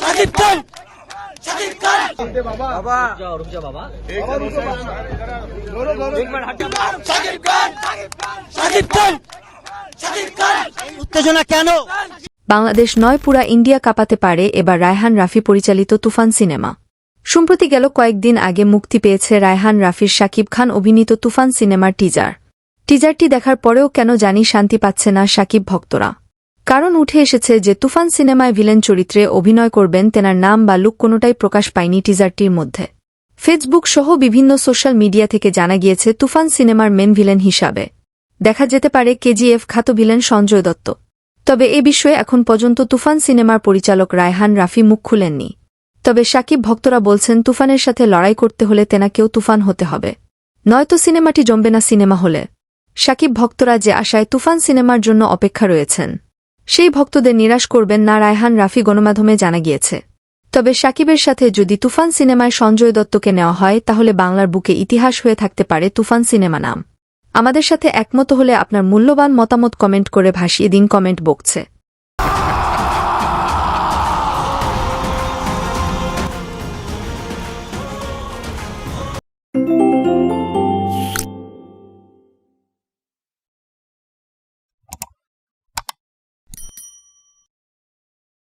শাকিব খান শাকিব খান। বাবা বাবা। শাকিব খান শাকিব খান শাকিব খান। উত্তেজনা কেন? বাংলাদেশ নয় পুরা ইন্ডিয়া কাঁপাতে পারে এবার রায়হান রাফি পরিচালিত তুফান সিনেমা। সম্প্রতি গেল কয়েকদিন আগে মুক্তি পেয়েছে রায়হান রাফির শাকিব খান অভিনীত তুফান সিনেমার টিজার টিজারটি দেখার পরেও কেন জানি শান্তি পাচ্ছে না শাকিব ভক্তরা। কারণ উঠে এসেছে যে তুফান সিনেমায় ভিলেন চরিত্রে অভিনয় করবেন তেনার নাম বা লুক কোনোটাই প্রকাশ পায়নি টিজারটির মধ্যে। ফেসবুক সহ বিভিন্ন সোশ্যাল মিডিয়া থেকে জানা গিয়েছে, তুফান সিনেমার মেন ভিলেন হিসাবে। দেখা যেতে পারে কেজিএফ খাত ভিলেন সঞ্জয় দত্ত। তবে এ বিষয়ে এখন পর্যন্ত তুফান সিনেমার পরিচালক রায়হান রাফি মুখ খুলেননি। তবে সাকিব ভক্তরা বলছেন, তুফানের সাথে লড়াই করতে হলে তেনাকেও তুফান হতে হবে। নয়তো সিনেমাটি জমবে না সিনেমা হলে। সাকিব ভক্তরা যে আশায় তুফান সিনেমার জন্য অপেক্ষা রয়েছেন। সেই ভক্তদের নিরাশ করবেন না রায়হান রাফি গণমাধ্যমে জানা গিয়েছে। তবে সাকিবের সাথে যদি তুফান সিনেমায় সঞ্জয় দত্তকে নেওয়া হয়, তাহলে বাংলার বুকে ইতিহাস হয়ে থাকতে পারে তুফান সিনেমা নাম। আমাদের সাথে একমত হলে আপনার মূল্যবান মতামত কমেন্ট করে ভাসিয়ে দিন কমেন্ট বকছে